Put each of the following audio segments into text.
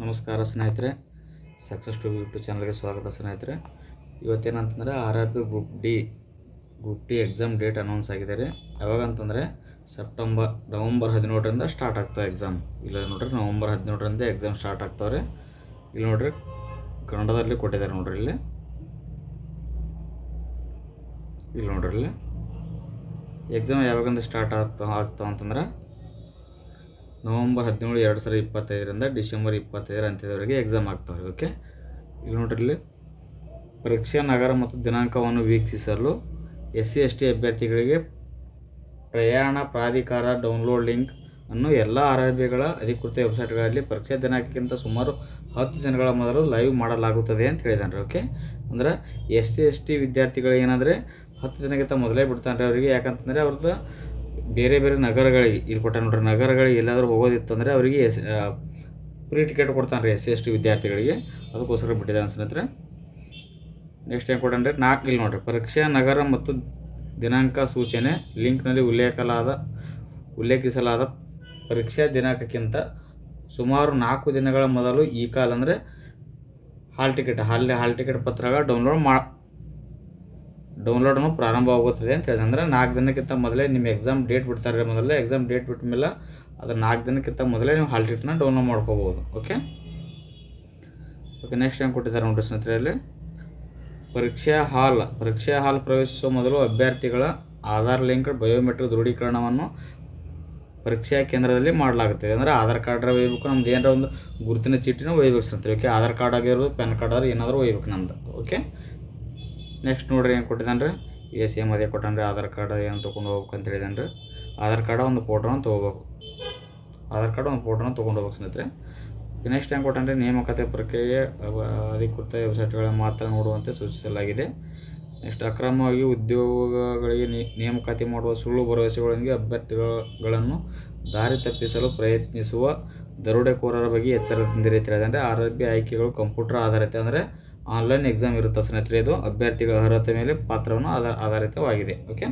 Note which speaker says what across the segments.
Speaker 1: ನಮಸ್ಕಾರ ಸ್ನೇಹಿತರೆ success to YouTube ಚಾನಲ್ಗೆ ಸ್ವಾಗತ ಸ್ನೇಹಿತರೆ. ಇವತ್ತೇನಂತಂದರೆ R R P group D group D exam date announce ಆಗಿದೆ ರೀ. ಯಾವಾಗ ಅಂತಂದರೆ ಸೆಪ್ಟೆಂಬರ್ ನವಂಬರ್ ಹದಿನೇಳರಿಂದ ಸ್ಟಾರ್ಟ್ ಆಗ್ತವೆ ಎಕ್ಸಾಮ್ ಇಲ್ಲ ನೋಡ್ರಿ ನವಂಬರ್ ಹದಿನೇಳರಿಂದ ಎಕ್ಸಾಮ್ ಸ್ಟಾರ್ಟ್ ರೀ. ಇಲ್ಲಿ ನೋಡ್ರಿ, ಕನ್ನಡದಲ್ಲಿ ಕೊಟ್ಟಿದ್ದಾರೆ ನೋಡ್ರಿ ಇಲ್ಲಿ. ಇಲ್ಲಿ ನೋಡ್ರಿ ಇಲ್ಲಿ. ಎಕ್ಸಾಮ್ ಯಾವಾಗಂದ್ರೆ ಸ್ಟಾರ್ಟ್ ಆಗ್ತಾ, ಆಗ್ತಾವ ಅಂತಂದ್ರೆ ನವಂಬರ್ ಹದಿನೇಳು ಎರಡು ಸಾವಿರದ ಇಪ್ಪತ್ತೈದರಿಂದ ಡಿಸೆಂಬರ್ ಇಪ್ಪತ್ತೈದರ ಅಂತ್ಯದವರೆಗೆ ಎಕ್ಸಾಮ್ ಆಗ್ತಾವೆ ಓಕೆ ಈಗ ನೋಡ್ರಿ ಇಲ್ಲಿ. ಪರೀಕ್ಷಾ ನಗರ ಮತ್ತು ದಿನಾಂಕವನ್ನು ವೀಕ್ಷಿಸಲು ಎಸ್ ಸಿ ಎಸ್ ಟಿ ಅಭ್ಯರ್ಥಿಗಳಿಗೆ ಪ್ರಯಾಣ ಪ್ರಾಧಿಕಾರ ಡೌನ್ಲೋಡ್ ಲಿಂಕ್ ಅನ್ನು ಎಲ್ಲ ಆರ್ ಆರ್ ಬಿಗಳ ಅಧಿಕೃತ ವೆಬ್ಸೈಟ್ಗಳಲ್ಲಿ ಪರೀಕ್ಷಾ ದಿನಾಂಕಕ್ಕಿಂತ ಸುಮಾರು ಹತ್ತು ದಿನಗಳ ಮೊದಲು ಲೈವ್ ಮಾಡಲಾಗುತ್ತದೆ ಅಂತ ಹೇಳಿದಾನೆ ಓಕೆ ಅಂದ್ರೆ ಎಸ್ ಸಿ ಎಸ್ ಟಿ ವಿದ್ಯಾರ್ಥಿಗಳು ಏನಂದರೆ ಹತ್ತು ದಿನಕ್ಕಿಂತ ಮೊದಲೇ ಬಿಡ್ತಾನೆ ಅವರಿಗೆ. ಯಾಕಂತಂದರೆ ಅವ್ರದ್ದು ಬೇರೆ ಬೇರೆ ನಗರಗಳಿಗೆ, ಇಲ್ಲಿ ಕೊಟ್ಟ ನೋಡ್ರಿ, ನಗರಗಳಿಗೆ ಎಲ್ಲಾದರೂ ಹೋಗೋದಿತ್ತು ಅಂದರೆ ಅವರಿಗೆ ಎಸ್ ಫ್ರೀ ಟಿಕೆಟ್ ಕೊಡ್ತಾನೆ ರೀ ಎಸ್ ಸಿ ಎಸ್ ಟಿ ವಿದ್ಯಾರ್ಥಿಗಳಿಗೆ. ಅದಕ್ಕೋಸ್ಕರ ಬಿಟ್ಟಿದೆ ಸ್ನೇಹಿತರೆ. ನೆಕ್ಸ್ಟ್ ಏನು ಕೊಟ್ಟಂದ್ರೆ ನಾಲ್ಕು ಇಲ್ಲಿ ನೋಡ್ರಿ, ಪರೀಕ್ಷಾ ನಗರ ಮತ್ತು ದಿನಾಂಕ ಸೂಚನೆ ಲಿಂಕ್ನಲ್ಲಿ ಉಲ್ಲೇಖಲಾದ, ಉಲ್ಲೇಖಿಸಲಾದ ಪರೀಕ್ಷಾ ದಿನಾಂಕಕ್ಕಿಂತ ಸುಮಾರು ನಾಲ್ಕು ದಿನಗಳ ಮೊದಲು ಈ ಕಾಲ್ ಅಂದರೆ hall ticket hall hall ticket ಪತ್ರಗಳ ಡೌನ್ಲೋಡ್ ಮಾ ಡೌನ್ಲೋಡನ್ನು ಪ್ರಾರಂಭವಾಗುತ್ತದೆ ಅಂತ ಹೇಳಿದೆ. ಅಂದರೆ ನಾಲ್ಕು ದಿನಕ್ಕಿಂತ ಮೊದಲೇ ನಿಮ್ಮ ಎಕ್ಸಾಮ್ ಡೇಟ್ ಬಿಡ್ತಾರೆ ಮೊದಲೇ ಎಕ್ಸಾಮ್ ಡೇಟ್ ಬಿಟ್ಟ ಮೇಲೆ ಅದು ನಾಲ್ಕು ದಿನಕ್ಕಿಂತ ಮೊದಲೇ ನೀವು ಹಾಲ್ ಟಿಕೆಟ್ನ ಡೌನ್ಲೋಡ್ ಮಾಡ್ಕೋಬೋದು ಓಕೆ ಓಕೆ ನೆಕ್ಸ್ಟ್ ಏನು ಕೊಟ್ಟಿದ್ದಾರೆ ನೋಡಿ ಸ್ನೇಹಿತರಲ್ಲಿ ಪರೀಕ್ಷಾ ಹಾಲ್. ಪರೀಕ್ಷಾ ಹಾಲ್ ಪ್ರವೇಶಿಸುವ ಮೊದಲು ಅಭ್ಯರ್ಥಿಗಳ ಆಧಾರ್ ಲಿಂಕ್ ಬಯೋಮೆಟ್ರಿಕ್ ದೃಢೀಕರಣವನ್ನು ಪರೀಕ್ಷಾ ಕೇಂದ್ರದಲ್ಲಿ ಮಾಡಲಾಗುತ್ತದೆ. ಅಂದರೆ ಆಧಾರ್ ಕಾರ್ಡ್ ಒಯ್ಯಬೇಕು ನಮ್ದು ಏನಾರ ಒಂದು ಗುರುತಿನ ಚೀಟಿನ ಒಯ್ಬೇಕು ಸ್ನೇಹಿತರೆ. ಓಕೆ ಆಧಾರ್ ಕಾರ್ಡ್ ಆಗಿರ್ಬೋದು, ಪ್ಯಾನ್ ಕಾರ್ಡ್ ಆದ್ರೆ ಏನಾದರೂ ಒಯ್ಬೇಕು ನಮ್ದು. ಓಕೆ ನೆಕ್ಸ್ಟ್ ನೋಡ್ರಿ ಏನು ಕೊಟ್ಟಿದ್ದಾನೆ ರೀ ಎ ಸಿ ಎಂ ಅದೇ ಕೊಟ್ಟಾನ ರೀ ಆಧಾರ್ ಕಾರ್ಡ್ ಏನು ತೊಗೊಂಡು ಹೋಗ್ಬೇಕು ಅಂತ ಹೇಳಿದಾನೆ ರೀ ಆಧಾರ್ ಕಾರ್ಡ ಒಂದು ಫೋಟೋನ ತೊಗೋಬೇಕು. ಆಧಾರ್ ಕಾರ್ಡ್ ಒಂದು ಫೋಟೋನ ತೊಗೊಂಡು ಹೋಗ್ಬೇಕು ಸ್ನೇಹಿತರೆ. ನೆಕ್ಸ್ಟ್ ಏನು ಕೊಟ್ಟಾನೆ ರೀ ನೇಮಕಾತಿ ಪ್ರಕ್ರಿಯೆ ಅಧಿಕೃತ ವೆಬ್ಸೈಟ್ಗಳ ಮಾತ್ರ ನೋಡುವಂತೆ ಸೂಚಿಸಲಾಗಿದೆ. ನೆಕ್ಸ್ಟ್ ಅಕ್ರಮವಾಗಿ ಉದ್ಯೋಗಗಳಿಗೆ ನೇಮಕಾತಿ ಮಾಡುವ ಸುಳ್ಳು ಭರವಸೆಗಳೊಂದಿಗೆ ಅಭ್ಯರ್ಥಿಗಳನ್ನು ದಾರಿ ತಪ್ಪಿಸಲು ಪ್ರಯತ್ನಿಸುವ ದರೋಡೆಕೋರರ ಬಗ್ಗೆ ಎಚ್ಚರದಿಂದಿರಿ ಅಂದರೆ ಆರ್ ಆರ್ ಬಿ ಆಯ್ಕೆಗಳು ಕಂಪ್ಯೂಟರ್ ಆಧಾರಿತ ಅಂದರೆ ಆನ್ಲೈನ್ ಎಕ್ಸಾಮ್ ಇರುತ್ತೆ ಸ್ನೇಹಿತರೆ? ಇದು ಅಭ್ಯರ್ಥಿಗಳ ಅರ್ಹತೆ ಮೇಲೆ ಪಾತ್ರವನ್ನು ಆಧಾರ, ಆಧಾರಿತವಾಗಿದೆ ಓಕೆ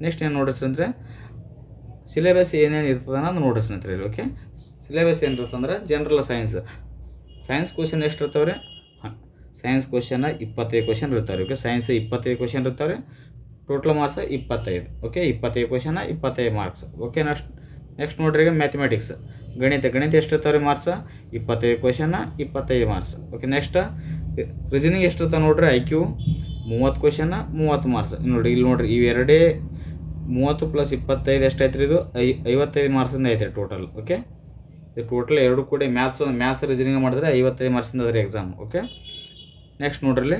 Speaker 1: ನೆಕ್ಸ್ಟ್ ಏನು ನೋಡ್ರಿ ಅಂದರೆ ಸಿಲೆಬಸ್ ಏನೇನು ಇರ್ತದೆ ಅನ್ನೋದು ನೋಡ್ರಿ ಸ್ನೇಹಿತರೆ ಇಲ್ಲಿ ಓಕೆ ಸಿಲೆಬಸ್ ಏನಿರುತ್ತೆ ಅಂದ್ರೆ ಜನರಲ್ ಸೈನ್ಸ್ ಸೈನ್ಸ್ ಕ್ವಶನ್ ಎಷ್ಟು ಇರ್ತಾವೆ ರೀ ಸೈನ್ಸ್ ಕ್ವಶನ್ ಇಪ್ಪತ್ತೈದು ಕ್ವಶನ್ ಇರ್ತಾವೆ ಓಕೆ ಸೈನ್ಸ್ ಇಪ್ಪತ್ತೈದು ಕ್ವಶನ್ ಇರ್ತಾವೆ ಟೋಟಲ್ ಮಾರ್ಕ್ಸ್ ಇಪ್ಪತ್ತೈದು ಓಕೆ ಇಪ್ಪತ್ತೈದು ಕ್ವಶನ್ ಇಪ್ಪತ್ತೈದು ಮಾರ್ಕ್ಸ್ ಓಕೆ ನೆಕ್ಸ್ಟ್ ನೆಕ್ಸ್ಟ್ ನೋಡ್ರಿ ಈಗ ಮ್ಯಾಥಮೆಟಿಕ್ಸ್ ಗಣಿತ ಗಣಿತ ಎಷ್ಟು ಇರ್ತಾವೆ ರೀ ಮಾರ್ಕ್ಸ್ ಇಪ್ಪತ್ತೈದು ಕ್ವಶನ್ ಇಪ್ಪತ್ತೈದು ಮಾರ್ಕ್ಸ್ ಓಕೆ ನೆಕ್ಸ್ಟ್ ರೀಸನಿಂಗ್ ಎಷ್ಟು ಇರ್ತಾವೆ ನೋಡ್ರಿ? ಐ ಕ್ಯೂ ಮೂವತ್ತು ಕ್ವಶನ್ ಮೂವತ್ತು ಮಾರ್ಕ್ಸ್ ನೋಡಿ ಇಲ್ಲಿ ನೋಡ್ರಿ ಇವೆರಡೇ ಮೂವತ್ತು ಪ್ಲಸ್ ಇಪ್ಪತ್ತೈದು ಎಷ್ಟೈತೆ ರೀ ಇದು? ಐ, ಐವತ್ತೈದು ಮಾರ್ಕ್ಸಿಂದ ಐತೆ ಟೋಟಲ್ ಓಕೆ ಇದು ಟೋಟಲ್ ಎರಡು ಕೂಡ ಮ್ಯಾಥ್ಸ್ ಮ್ಯಾಥ್ಸ್ ರೀಸನಿಂಗ್ ಮಾಡಿದ್ರೆ ಐವತ್ತೈದು ಮಾರ್ಕ್ಸಿಂದ ಅದ್ರ ಎಕ್ಸಾಮ್ ಓಕೆ ನೆಕ್ಸ್ಟ್ ನೋಡ್ರಲ್ಲಿ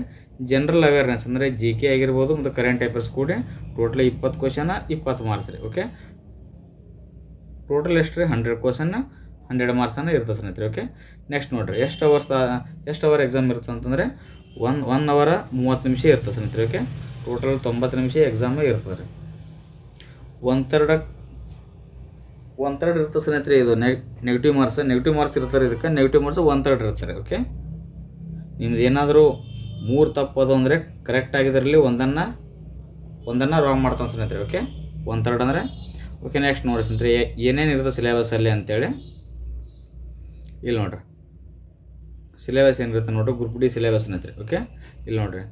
Speaker 1: ಜನರಲ್ ಅವೇರ್ನೆಸ್ ಅಂದರೆ ಜಿ ಕೆ ಆಗಿರ್ಬೋದು ಮತ್ತು ಕರೆಂಟ್ ಅಫೇರ್ಸ್ ಕೂಡ ಟೋಟಲ್ ಇಪ್ಪತ್ತು ಕ್ವಶನ ಇಪ್ಪತ್ತು ಮಾರ್ಕ್ಸ್ ರೀ ಓಕೆ ಟೋಟಲ್ ಎಷ್ಟು ರೀ ಹಂಡ್ರೆಡ್ ಕ್ವಶನ್ ಹಂಡ್ರೆಡ್ ಮಾರ್ಕ್ಸನ್ನು ಇರ್ತದೆ ಸ್ನೇಹಿತರೆ ಓಕೆ ನೆಕ್ಸ್ಟ್ ನೋಡ್ರಿ, ಎಷ್ಟು ಅವರ್ಸ್ ಎಷ್ಟು ಅವರ್ ಎಕ್ಸಾಮ್ ಇರುತ್ತೆ ಅಂತಂದರೆ ಒನ್ ಒನ್ ಅವರ ಮೂವತ್ತು ನಿಮಿಷ ಇರ್ತದೆ ಸ್ನೇಹಿತರೆ ಓಕೆ ಟೋಟಲ್ ತೊಂಬತ್ತು ನಿಮಿಷ ಎಕ್ಸಾಮ್ ಇರ್ತದೆ ರೀ ಒನ್ ತರ್ಡ್ ಒನ್ ತರ್ಡ್ ಇರ್ತದೆ ಸ್ನೇಹಿತರೆ ಇದು ನೆಗೆಟಿವ್ ಮಾರ್ಕ್ಸ್ ನೆಗೆಟಿವ್ ಮಾರ್ಕ್ಸ್ ಇರ್ತಾರೆ ಇದಕ್ಕೆ ನೆಗೆಟಿವ್ ಮಾರ್ಕ್ಸ್ ಒನ್ ತರ್ಡ್ ಇರ್ತಾರೆ ಓಕೆ ನಿಮ್ದು ಏನಾದರೂ ಮೂರು ತಪ್ಪೋದು ಅಂದರೆ ಕರೆಕ್ಟ್ ಆಗಿದ್ರಲ್ಲಿ ಒಂದನ್ನು ಒಂದನ್ನು ರಾಂಗ್ ಮಾಡ್ತಾನೆ ಸ್ನೇಹಿತರೆ ಓಕೆ ಒನ್ ತರ್ಡ್ ಅಂದರೆ ಓಕೆ ನೆಕ್ಸ್ಟ್ ನೋಡಿ ಸ್ನೇಹಿತರೆ ಏನೇನು ಇರ್ತದೆ ಸಿಲೆಬಸಲ್ಲಿ ಅಂತೇಳಿ. ಇಲ್ಲಿ ನೋಡ್ರಿ. ಸಿಲೆಬಸ್ ಏನಿರುತ್ತೆ ನೋಡ್ರಿ? ಗ್ರೂಪ್ ಡಿ ಸಿಲೆಬಸ್ ಅನ್ನತ್ರಿ ಓಕೆ ಇಲ್ಲಿ ನೋಡ್ರಿ.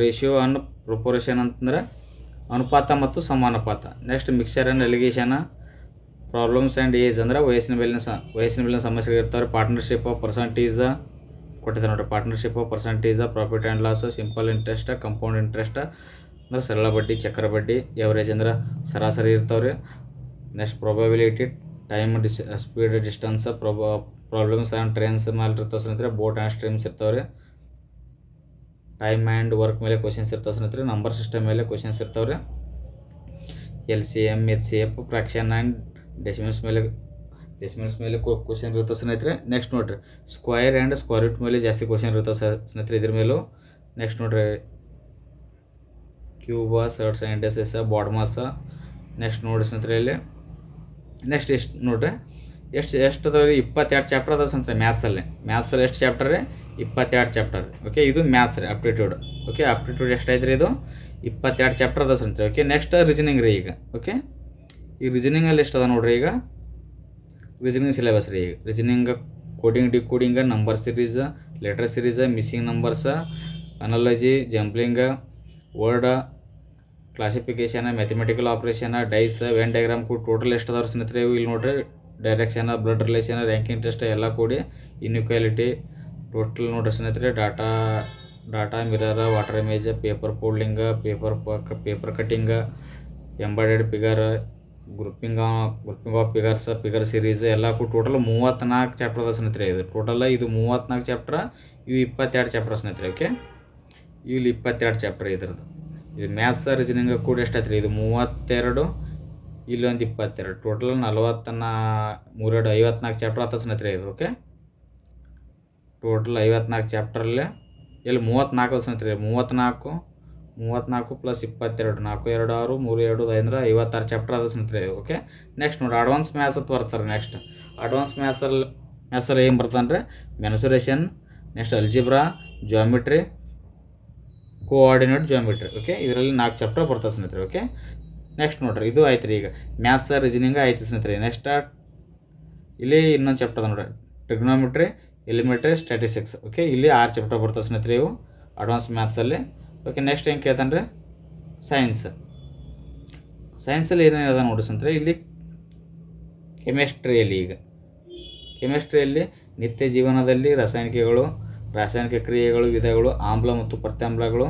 Speaker 1: ರೇಷಿಯೋ ಅನ್ ಪ್ರೊಪೋರೇಷನ್ ಅಂತಂದ್ರೆ ಅನುಪಾತ ಮತ್ತು ಸಮಾನುಪಾತ. Next mixture and alligation problems and age ಅಂದ್ರೆ ವಯಸ್ಸಿನ ಮೇಲಿನ ಸ ವಯಸ್ಸಿನ ಮೇಲಿನ ಸಮಸ್ಯೆಗಳು ಇರ್ತಾವೆ ಪಾರ್ಟ್ನರ್ಶಿಪ್ ಪರ್ಸಂಟೇಜ್ ಕೊಟ್ಟಿದ್ದಾರೆ ನೋಡ್ರಿ. Partnership percentage profit and loss simple interest compound interest ಅಂದ್ರೆ ಸರಳ ಬಡ್ಡಿ, ಚಕ್ರ ಬಡ್ಡಿ ಎವರೇಜ್ ಅಂದ್ರೆ ಸರಾಸರಿ ಇರ್ತಾವ್ರಿ. Next probability time dis speed distance prob problems and trains ಮೇಲೆ ಇರ್ತಾವೆ ಸ್ನೇಹಿತರೆ ಬೋಟ್ ಆ್ಯಂಡ್ ಸ್ಟ್ರೀಮ್ಸ್ ಇರ್ತಾವೆ ರೀ ಟೈಮ್ ಆ್ಯಂಡ್ ವರ್ಕ್ ಮೇಲೆ ಕ್ವಶನ್ಸ್ ಇರ್ತಾವೆ ಸ್ನೇಹಿತರೆ ನಂಬರ್ ಸಿಸ್ಟಮ್ ಮೇಲೆ ಕ್ವಶನ್ಸ್ ಇರ್ತಾವೆ ರೀ L C M H C F fraction and decimals ಮೇಲೆ ಡೆಸಿಮಲ್ಸ್ ಮೇಲೆ ಕ್ವಶನ್ ಇರ್ತವೆ ಸ್ನೇಹಿತರೆ. ನೆಕ್ಸ್ಟ್ ನೋಡಿರಿ ಸ್ಕ್ವೈರ್ ಆ್ಯಂಡ್ ಸ್ಕ್ವೇರ್ ರೂಟ್ ಮೇಲೆ ಜಾಸ್ತಿ ಕ್ವಶನ್ ಇರ್ತವೆ ಸರ್ ಸ್ನೇಹಿತರೆ ಇದ್ರ ಮೇಲೂ. ನೆಕ್ಸ್ಟ್ ನೋಡ್ರಿ cube roots and S S BODMAS next ನೋಡಿ ಸ್ನೇಹಿತರೆ ಇಲ್ಲಿ. ನೆಕ್ಸ್ಟ್ ಎಷ್ಟು ನೋಡ್ರಿ ಎಷ್ಟು ಎಷ್ಟು ಅದಾವ ರೀ ಇಪ್ಪತ್ತೆರಡು ಚಾಪ್ಟರ್ ಅದ ಸಂತ ಮ್ಯಾಥ್ಸಲ್ಲಿ. ಮ್ಯಾಥ್ಸಲ್ಲಿ ಎಷ್ಟು ಚಾಪ್ಟರ್ ರೀ? ಇಪ್ಪತ್ತೆರಡು ಚಾಪ್ಟರ್ ಓಕೆ ಇದು ಮ್ಯಾಥ್ಸ್ ರೀ ಅಪ್ಟಿಟ್ಯೂಡ್ ಓಕೆ ಅಪ್ಟಿಟ್ಯೂಡ್ ಎಷ್ಟೈತೆ ರೀ ಇದು? ಇಪ್ಪತ್ತೆರಡು ಚಾಪ್ಟರ್ ಅದ ಸಂತ ಓಕೆ ನೆಕ್ಸ್ಟ್ ರೀಸನಿಂಗ್ ರೀ ಈಗ. ಓಕೆ ಈ ರೀಜನಿಂಗಲ್ಲಿ ಎಷ್ಟು ಅದ ನೋಡ್ರಿ ಈಗ? ರೀಸನಿಂಗ್ ಸಿಲೆಬಸ್ ರೀ ಈಗ. Reasoning coding decoding number series letter series missing numbers analogy jumbling word classification mathematical operation dice Venn diagram ಕೂಡ ಟೋಟಲ್ ಎಷ್ಟು ಅದಾವ್ರಿ ಸ್ನೇಹಿತರೆ ಇಲ್ಲಿ ನೋಡ್ರಿ direction blood relation ranking test ಎಲ್ಲ ಕೂಡಿ ಇನ್ಇಕ್ವಾಲಿಟಿ ಟೋಟಲ್ ನೋಡ್ರಿ ಸ್ನೇಹಿತರೆ data data mirror water image paper folding paper paper cutting embedded figure grouping grouping of figures figure series ಎಲ್ಲ ಕೂಡ ಟೋಟಲ್ ಮೂವತ್ತ್ನಾಲ್ಕು ಚಾಪ್ಟರ್ ಅದ ಸ್ನೇಹಿತರೆ ಇದು. ಟೋಟಲ್ ಇದು ಮೂವತ್ತ್ನಾಲ್ಕು ಚಾಪ್ಟರ್ ಇವು ಇಪ್ಪತ್ತೆರಡು ಚಾಪ್ಟರ್ ಸ್ನೇಹಿತರೆ ಓಕೆ ಇಲ್ಲಿ ಇಪ್ಪತ್ತೆರಡು ಚಾಪ್ಟರ್ ಇದ್ರದ್ದು. ಇದು ಮ್ಯಾಥ್ಸ್ ರೀಸನಿಂಗ್ ಕೂಡ ಎಷ್ಟಾಯ್ತು ಇದು ಮೂವತ್ತೆರಡು ಇಲ್ಲೊಂದು ಇಪ್ಪತ್ತೆರಡು. ಟೋಟಲ್ ನಲವತ್ತನ್ನ, ಮೂರೆರಡು, ಐವತ್ನಾಲ್ಕು ಚಾಪ್ಟರ್ ಆತ ಸ್ನೇಹಿತರೆ ಇದು ಓಕೆ ಟೋಟಲ್ ಐವತ್ನಾಲ್ಕು ಚಾಪ್ಟರಲ್ಲಿ ಇಲ್ಲಿ ಮೂವತ್ತ್ನಾಲ್ಕು ಅದ ಸ್ನೇಹಿತರೆ ಮೂವತ್ತ್ನಾಲ್ಕು ಮೂವತ್ತ್ನಾಲ್ಕು ಪ್ಲಸ್ ಇಪ್ಪತ್ತೆರಡು, ನಾಲ್ಕು, ಎರಡು, ಆರು, ಮೂರು, ಎರಡು ಐದರ ಐವತ್ತಾರು ಚಾಪ್ಟರ್ ಆದ ಸ್ನೇಹಿತರೆ ಓಕೆ ನೆಕ್ಸ್ಟ್ ನೋಡಿ ಅಡ್ವಾನ್ಸ್ ಮ್ಯಾಥ್ ಅಂತ ಬರ್ತಾರೆ ನೆಕ್ಸ್ಟ್ ಅಡ್ವಾನ್ಸ್ ಮ್ಯಾಥ್ಸಲ್ಲಿ ಮ್ಯಾಥ್ಸಲ್ಲಿ ಏನು ಬರ್ತಾನೆ mensuration next algebra geometry coordinate geometry okay ಇದರಲ್ಲಿ ನಾಲ್ಕು ಚಾಪ್ಟರ್ ಬರ್ತದೆ ಸ್ನೇಹಿತರೆ ಓಕೆ ನೆಕ್ಸ್ಟ್ ನೋಡ್ರಿ, ಇದು ಆಯ್ತು ರೀ ಈಗ. ಮ್ಯಾಥ್ಸ್ ರೀಸನಿಂಗ್ ಆಯ್ತು ಸ್ನೇಹಿತರೆ. ನೆಕ್ಸ್ಟ್ ಇಲ್ಲಿ ಇನ್ನೊಂದು ಚಾಪ್ಟರ್ ನೋಡ್ರಿ. ಟ್ರಿಗ್ನೋಮೆಟ್ರಿ ಎಲಿಮೆಟ್ರಿ ಸ್ಟ್ಯಾಟಿಸ್ಟಿಕ್ಸ್ ಓಕೆ ಇಲ್ಲಿ ಆರು ಚಾಪ್ಟರ್ ಬರ್ತದೆ ಸ್ನೇಹಿತರೆ ಇವು ಅಡ್ವಾನ್ಸ್ ಮ್ಯಾಥ್ಸಲ್ಲಿ ಓಕೆ ನೆಕ್ಸ್ಟ್ ಏನು ಕೇಳ್ತಾನೆ ರೀ? ಸೈನ್ಸ್ ಸೈನ್ಸಲ್ಲಿ ಏನೇನು ಅದ ನೋಡ್ರಿ ಸ್ನೇಹಿತರೆ, ಇಲ್ಲಿ ಕೆಮಿಸ್ಟ್ರಿಯಲ್ಲಿ ಈಗ. ಕೆಮಿಸ್ಟ್ರಿಯಲ್ಲಿ ನಿತ್ಯ ಜೀವನದಲ್ಲಿ ರಾಸಾಯನಿಕಗಳು, ರಾಸಾಯನಿಕ ಕ್ರಿಯೆಗಳು, ವಿಧಗಳು, ಆಮ್ಲ ಮತ್ತು ಪ್ರತ್ಯಾಮ್ಲಗಳು.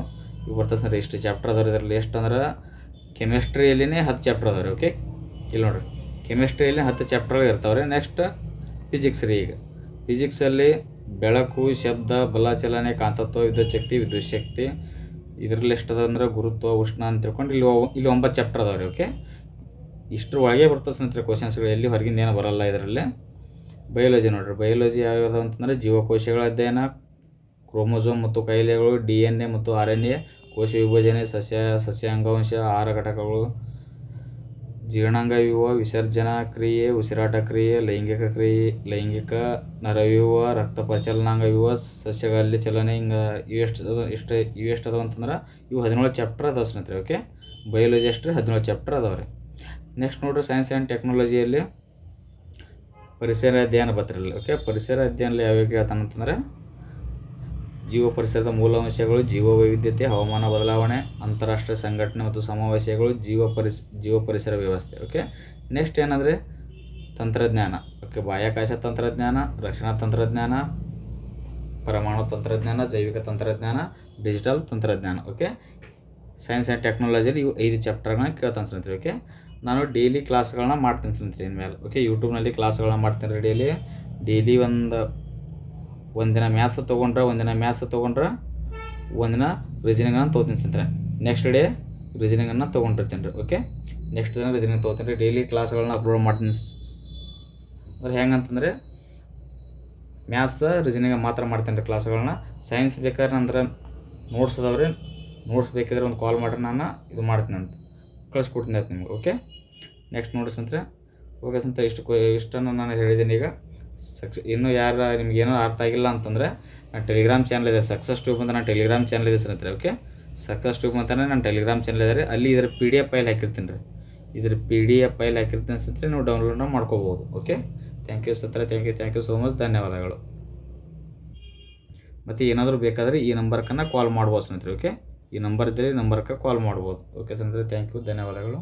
Speaker 1: ಇವು ಬರ್ತದೆ ಸ್ನೇಹಿತರೆ, ಇಷ್ಟು ಚಾಪ್ಟರ್ ಅದರಲ್ಲಿ ಇದರಲ್ಲಿ. ಎಷ್ಟು ಅಂದ್ರೆ ಕೆಮಿಸ್ಟ್ರಿಯಲ್ಲಿನೇ ಹತ್ತು ಚಾಪ್ಟರ್ ಅದಾವ್ರಿ ಓಕೆ ಇಲ್ಲಿ ನೋಡಿರಿ. ಕೆಮಿಸ್ಟ್ರಿಯಲ್ಲಿ ಹತ್ತು ಚಾಪ್ಟರ್ ಇರ್ತಾವೆ ರೀ ನೆಕ್ಸ್ಟ್ ಫಿಸಿಕ್ಸ್ ರೀ ಈಗ. ಫಿಸಿಕ್ಸಲ್ಲಿ ಬೆಳಕು, ಶಬ್ದ ಬಲ ಚಲನೆ ಕಾಂತತ್ವ, ವಿದ್ಯುತ್ ಶಕ್ತಿ ವಿದ್ಯುತ್ ಶಕ್ತಿ. ಇದರಲ್ಲಿ ಎಷ್ಟು ಅದಂದ್ರೆ ಗುರುತ್ವ, ಉಷ್ಣ ಅಂತ ತಿಳ್ಕೊಂಡು ಇಲ್ಲಿ ಇಲ್ಲಿ ಒಂಬತ್ತು ಚಾಪ್ಟರ್ ಅದಾವೆ ರೀ ಓಕೆ ಇಷ್ಟರ ಒಳಗೆ ಬರ್ತದೆ ಸ್ನೇಹಿತರೆ ಕ್ವಶನ್ಸ್ಗಳು ಎಲ್ಲಿ ಹೊರಗಿಂದ ಏನೂ ಬರಲ್ಲ ಇದರಲ್ಲಿ. ಬಯೋಲಜಿ ನೋಡ್ರಿ. ಬಯೋಲಜಿ ಯಾವ್ಯಾವ ಅಂತಂದರೆ ಜೀವಕೋಶಗಳ ಅಧ್ಯಯನ ಕ್ರೋಮೋಸೋಮ್ ಮತ್ತು ಕಾಯಿಲೆಗಳು ಡಿ ಎನ್ ಎ ಮತ್ತು ಆರ್ ಎನ್ ಎ ಕೋಶ ವಿಭಜನೆ ಸಸ್ಯ ಸಸ್ಯಾಂಗಾಂಶ ಆಹಾರ ಘಟಕಗಳು ಜೀರ್ಣಾಂಗ ವಿವ ವಿಸರ್ಜನಾ ಕ್ರಿಯೆ ಉಸಿರಾಟ ಕ್ರಿಯೆ ಲೈಂಗಿಕ ಕ್ರಿಯೆ ಲೈಂಗಿಕ ನರವ್ಯೂಹ ರಕ್ತ ಪರಿಚಲನಾಂಗ ವಿವ ಸಸ್ಯಗಳಲ್ಲಿ ಚಲನೆ ಹಿಂಗೆ ಇವೆಷ್ಟು ಅದ ಎಷ್ಟು ಇವೆಷ್ಟು ಅದಾವ ಅಂತಂದ್ರೆ ಇವು ಹದಿನೇಳು ಚಾಪ್ಟರ್ ಅದಾವ ಸ್ನೇಹಿತರೆ ಓಕೆ ಬಯೋಲಜಿ ಅಷ್ಟೇ ಹದಿನೇಳು ಚಾಪ್ಟರ್ ಅದಾವೆ ರೀ. ನೆಕ್ಸ್ಟ್ ನೋಡ್ರಿ ಸೈನ್ಸ್ ಆ್ಯಂಡ್ ಟೆಕ್ನಾಲಜಿಯಲ್ಲಿ ಪರಿಸರ ಅಧ್ಯಯನ ಬರ್ತಿರಲಿಲ್ಲ ಓಕೆ ಪರಿಸರ ಅಧ್ಯಯನಲ್ಲಿ ಯಾವ್ಯಾವ ಕೇಳ್ತಾನೆ ಅಂತಂದ್ರೆ ಜೀವ ಪರಿಸರದ ಮೂಲ ಅಂಶಗಳು ಜೀವ ವೈವಿಧ್ಯತೆ ಹವಾಮಾನ ಬದಲಾವಣೆ, ಅಂತಾರಾಷ್ಟ್ರೀಯ ಸಂಘಟನೆ ಮತ್ತು ಸಮಾವೇಶಗಳು ಜೀವ ಪರಿಸ್ ಜೀವ ಪರಿಸರ ವ್ಯವಸ್ಥೆ. ಓಕೆ ನೆಕ್ಸ್ಟ್ ಏನಂದರೆ ತಂತ್ರಜ್ಞಾನ. ಓಕೆ ಬಾಹ್ಯಾಕಾಶ ತಂತ್ರಜ್ಞಾನ, ರಕ್ಷಣಾ ತಂತ್ರಜ್ಞಾನ, ಪರಮಾಣು ತಂತ್ರಜ್ಞಾನ, ಜೈವಿಕ ತಂತ್ರಜ್ಞಾನ ಡಿಜಿಟಲ್ ತಂತ್ರಜ್ಞಾನ. ಓಕೆ ಸೈನ್ಸ್ ಆ್ಯಂಡ್ ಟೆಕ್ನಾಲಜಿಯಲ್ಲಿ ಇವು ಐದು ಚಾಪ್ಟರ್ಗಳನ್ನ ಕೇಳ್ತಾನೆ ಓಕೆ ನಾನು ಡೈಲಿ ಕ್ಲಾಸ್ಗಳನ್ನ ಮಾಡ್ತೀನಿ ಸ್ನೇಹಿತರೆ ಇನ್ಮೇಲೆ. ಓಕೆ ಯೂಟ್ಯೂಬ್ನಲ್ಲಿ ಕ್ಲಾಸ್ಗಳನ್ನ ಮಾಡ್ತೀನಿ ರೀ ಡೈಲಿ ಡೈಲಿ ಒಂದು ಒಂದಿನ ಮ್ಯಾಥ್ಸ್ ತೊಗೊಂಡ್ರೆ, ಒಂದಿನ ಮ್ಯಾಥ್ಸ್ ತೊಗೊಂಡ್ರೆ, ಒಂದಿನ ರೀಸನಿಂಗನ್ನು ತೊಗೊತೀನಿ ಸ್ನೇಹಿತರೆ. ನೆಕ್ಸ್ಟ್ ಡೇ ರೀಸನಿಂಗನ್ನು ತೊಗೊಂಡಿರ್ತೀನಿ ರೀ ಓಕೆ ನೆಕ್ಸ್ಟ್ ದಿನ ರೀಸನಿಂಗ್ ತೊಗೋತೀನಿ ರೀ. ಡೈಲಿ ಕ್ಲಾಸ್ಗಳನ್ನ ಅಪ್ಲೋಡ್ ಮಾಡ್ತೀನಿ ಅಂದ್ರೆ ಹೆಂಗಂತಂದರೆ ಮ್ಯಾಥ್ಸ್ ರೀಸನಿಂಗ್ ಮಾತ್ರ ಮಾಡ್ತೀನಿ ರೀ ಕ್ಲಾಸ್ಗಳನ್ನ ಸೈನ್ಸ್ ಬೇಕಾದ್ರೆ ಅಂದ್ರೆ ನೋಟ್ಸ್ ಅದಾವ್ರಿ ನೋಟ್ಸ್ ಬೇಕಿದ್ರೆ ಒಂದು ಕಾಲ್ ಮಾಡ್ರಿ ನಾನು ಇದು ಮಾಡ್ತೀನಿ ಅಂತ. ಕಳಿಸ್ಕೊಡ್ತೀನಿ ಅಂತ ನಿಮ್ಗೆ ಓಕೆ ನೆಕ್ಸ್ಟ್ ನೋಡಿಸ್ ಅಂದ್ರೆ ಓಕೆ ಅಂತ ಇಷ್ಟು ಇಷ್ಟನ್ನು ನಾನು ಹೇಳಿದ್ದೀನಿ ಈಗ. ಸಕ್ಸ್, ಇನ್ನೂ ಯಾರು ನಿಮ್ಗೆ ಏನೋ ಅರ್ಥ ಆಗಿಲ್ಲ ಅಂತಂದರೆ ನಾನು ಟೆಲಿಗ್ರಾಮ್ ಚಾನಲ್ ಇದೆ, ಸಕ್ಸಸ್ ಟ್ಯೂಬ್ ಅಂತ ನಾನು ಟೆಲಿಗ್ರಾಮ್ ಚಾನಲ್ ಇದೆ ಸರ್ ಓಕೆ? ಸಕ್ಸಸ್ ಟ್ಯೂಬ್ ಅಂತಲೇ ನಾನು ಟೆಲಿಗ್ರಾಮ್ ಚಾನಲ್ ಇದೆ ಅಲ್ಲಿ ಇದರ ಪಿ ಡಿ ಎಫ್ ಫೈಲ್ ಹಾಕಿರ್ತೀನಿ ರೀ. ಇದ್ರ ಪಿ ಡಿ ಎಫ್ ಫೈಲ್ ಹಾಕಿರ್ತೀನಿ ಸತ್ರ ನೀವು ಡೌನ್ಲೋಡ್ ಮಾಡ್ಕೋಬೋದು, ಓಕೆ? ಥ್ಯಾಂಕ್ ಯು ಸತ್ರ thank you thank you so much ಧನ್ಯವಾದಗಳು. ಮತ್ತು ಏನಾದರೂ ಬೇಕಾದರೆ ಈ ನಂಬರ್ಕನ್ನು ಕಾಲ್ ಮಾಡ್ಬೋದು ಸ್ನೇಹಿತರೆ, ಓಕೆ? ಈ ನಂಬರ್ ಇದ್ದರೆ ಈ ನಂಬರ್ಗೆ ಕಾಲ್ ಮಾಡ್ಬೋದು, ಓಕೆ ಸ್ನೇಹಿತರೆ ಥ್ಯಾಂಕ್ ಯು ಧನ್ಯವಾದಗಳು.